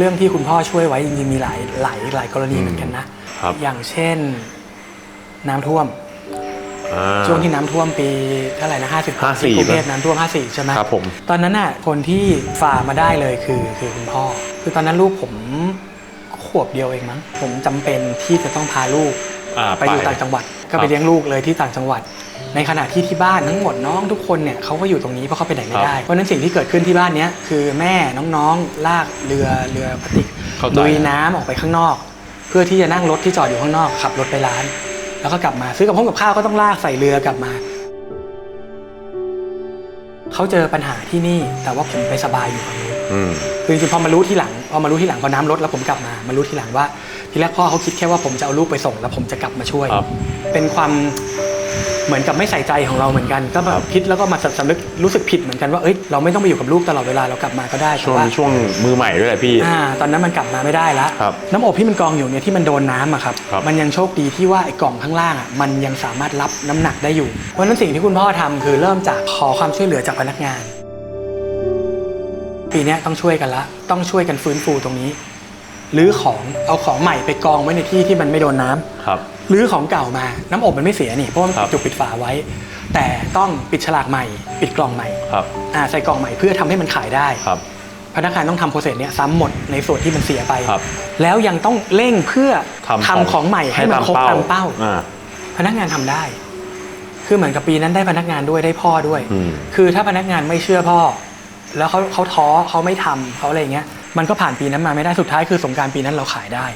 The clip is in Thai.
เรื่องที่คุณพ่อช่วยไว้จริงๆมีหลายหลายหลายกรณีเหมือนกันนะ ครับ อย่างเช่นน้ำท่วม อ่า ช่วงที่น้ำท่วมปีเท่าไหร่นะ50 54ที่กรุงเทพน้ำท่วม54ใช่ไหมครับผม ตอนนั้นน่ะคนที่ฝ่ามาได้เลยคือคือคุณพ่อ คือตอนนั้นลูกผมขวบเดียวเองมั้งผมจำเป็นที่จะต้องพาลูก อ่า ไปอยู่ต่างจังหวัดก็ไปครับเลี้ยงลูกเลยที่ต่างจังหวัด ในขณะที่ที่บ้านทั้งหมดน้องทุกคนเนี่ยเขาก็อยู่ตรงนี้เพราะเขาไปไหนไม่ได้ เพราะฉะนั้นสิ่งที่เกิดขึ้นที่บ้านเนี้ยคือแม่น้องๆลากเรือเรือพลาสติกเข้าใจ ลุยน้ำออกไปข้างนอก เพื่อที่จะนั่งรถที่จอดอยู่ข้างนอกขับรถไปร้าน แล้วก็กลับมาซื้อกับพ่อกับข้าวก็ต้องลากใส่เรือกลับมา เขาเจอปัญหาที่นี่แต่ว่าผมไปสบายอยู่ฝั่งนู้น อืม คือจริงๆพอมารู้ทีหลังพอมารู้ทีหลังพอน้ำลดแล้วผมกลับมามารู้ทีหลังว่า ทีแรกพ่อเขาคิดแค่ว่าผมจะเอาลูกไปส่ง แล้วผมจะกลับมาช่วย ครับ เป็นความ เหมือนกับไม่ใส่ใจของเราเหมือนกัน ก็แบบคิดแล้วก็มาสำนึกรู้สึกผิดเหมือนกันว่าเอ้ยเราไม่ต้องไปอยู่กับลูกตลอดเวลาเรากลับมาก็ได้แต่ช่วงว่าช่วงมือใหม่ด้วยแหละพี่ อ่าตอนนั้นมันกลับมาไม่ได้แล้วครับน้ำอบที่มันกองอยู่เนี่ยที่มันโดนน้ำอะครับครับ มันยังโชคดีที่ว่าไอ้กล่องข้างล่างอะมันยังสามารถรับน้ำหนักได้อยู่เพราะฉะนั้นสิ่งที่คุณพ่อทำคือเริ่มจากขอความช่วยเหลือจากพนักงาน ปีเนี้ยต้องช่วยกันละ ต้องช่วยกันฟื้นฟูตรงนี้ห รือของเอาของใหม่ไปกองไว้ในที่ที่มันไม่โดนน้ำครับหรือของเก่ามาน้ำอบมันไม่เสียนี่เพราะว่ามันครับปิดจุกปิดฝาไว้ แต่ต้องปิดฉลากใหม่ ปิดกล่องใหม่ครับอ่าใส่กล่องใหม่เพื่อทำให้มันขายได้ครับพนักงานต้องทำโปรเซสเนี้ยซ้ำหมดในส่วนที่มันเสียไปครับแล้วยังต้องเร่งเพื่อทำทำของใหม่ให้มันครบตามเป้าอ่าพนักงานทำได้ คือเหมือนกับปีนั้นได้พนักงานด้วยได้พ่อด้วยอืมคือถ้าพนักงานไม่เชื่อพ่อ แล้วเขาเขาท้อเขาไม่ทำเขาอะไรอย่างเงี้ย มันก็ผ่านปีนั้นมาไม่ได้สุดท้ายคือสงการปีนั้นเราขายได้